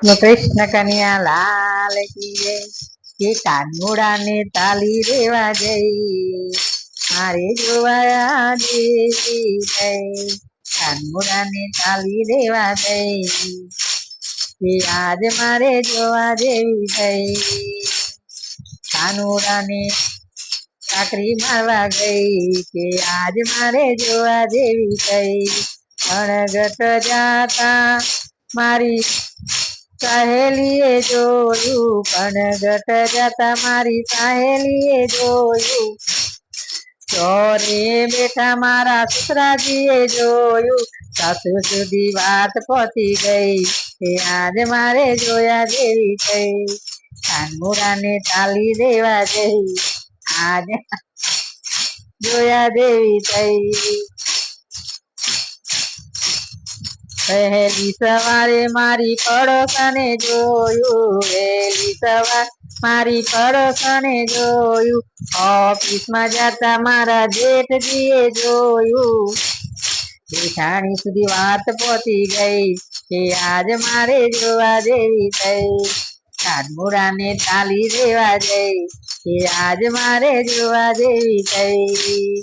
કૃષ્ણ કન્યા લાલ કી જય કે કાનુડા ને તાલી દેવા જઈ મારે જોવાયા દેવી જઈ કાનુડા ને તાલી દેવા જઈ કે આજ મારે જોવા જેવી થઈ કાનુડા ને ચાકરી મારવા ગઈ કે આજ મારે જોવા જેવી થઈ અણગટ જાતા મારી સહેલીએ જોયું, પણ ગટ જતા મારી સહેલીએ જોયું. ચોરે બેઠા મારા સસરાજીએ જોયું. સાસુ સુધી વાત પહોંચી ગઈ કે આજ મારે જોયા જેવી થઈ. કાનમુરાને તાલી દેવા જઈ આજ જોયા દેવી થઈ. વહેલી સવારે મારી પડોસને જોયું, વહેલી સવાર મારી પડોસને જોયું. ઓફિસમાં જતા મારા જેઠજીએ જોયું જેઠાણી સુધી વાત પહોંચી ગઈ કે આજ મારે જોવા જેવી થઈ. કાનમુરાને તાલી દેવા જઈ કે આજ મારે જોવા જેવી થઈ.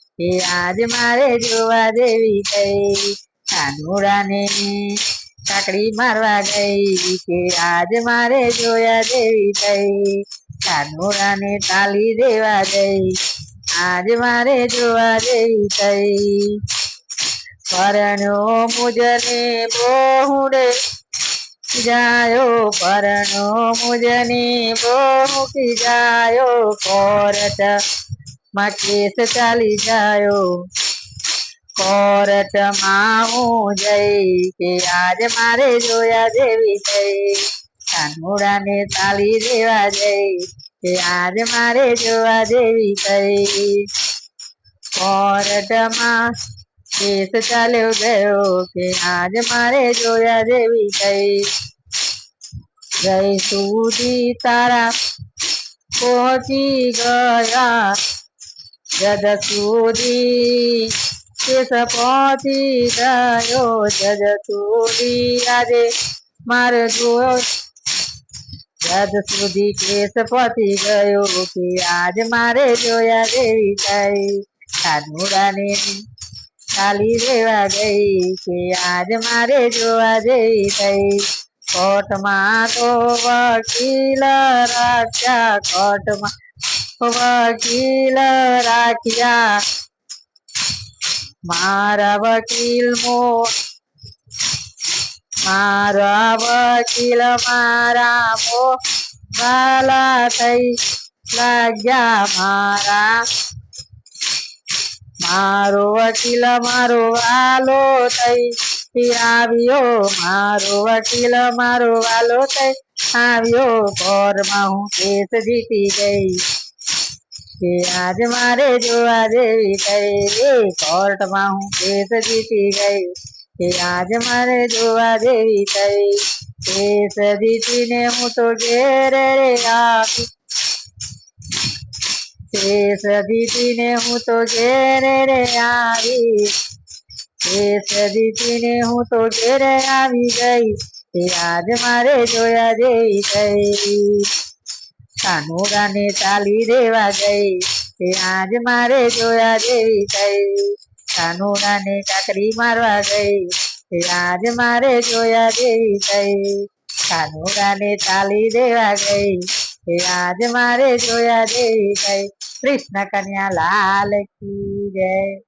કે આજ મારે જોવા દેવી થઈ કાનુડાને કાકડી મારવા ગઈ કે આજ મારે જોયા દેવી થઈ કાનુડાને તાલી દેવા ગઈ. આજ મારે જોવા દેવી થઈ પરણો મુજને બહુડે. જાયો પરણો મુજને બહુ જાયો કોરટ માં કેસ ચાલી જાયો કોરટમાં હું જઈ કે આજ મારે જોયા જેવી થઈ કાનુડાને તાલી દેવા જઈ કે આજ મારે જોવા જેવી થઈ કોરટમાં કેસ ચાલ્યો ગયો કે આજ મારે જોયા જેવી થઈ જય સુધી તારા પહોંચી ગયા જદ સુધી કેસ પહોંચી ગયો જદ સુધી આજે મારે જો જદ સુધી કેસ પહોંચી ગયો કે આજ મારે જોયા જેવી થઈ કાનુડાને ચાલી દેવા ગઈ કે આજ મારે જોવા જેવી થઈ કોર્ટમાં તો વકીલ રાખ્યા કોર્ટમાં વકીલ રાખ્યા મારા વકીલ મો મારા વકીલ મારા મો વાલા થઈ લાગ્યા મારા મારો વકીલ મારો વાલો થઈ આવ્યો મારો વકીલ મારો વાલો થઈ આવ્યો કોરમાં હું કેસ જીતી ગઈ કે આજ મારે જોવા જેવી થઈ કોર્ટમાં હું કેસ જીતી ગઈ કે આજ મારે જોવા જેવી થઈ કેસ જીતીને હું તો ઘેર રે આવી કેસ જીતીને હું તો ઘેર રે આવી કેસ જીતીને હું તો ઘેર આવી ગઈ કે આજ મારે જોયા જેવી થઈ કાનુડાને ચાલી દેવા ગઈ કે આજ મારે જોયા જેવી થઈ કાનુડાને કાકડી મારવા ગઈ કે આજ મારે જોયા જેવી થઈ કાનુડાને ચાલી દેવા ગઈ કે આજ મારે જોયા જેવી થઈ કૃષ્ણ કન્યા લાલ કી જય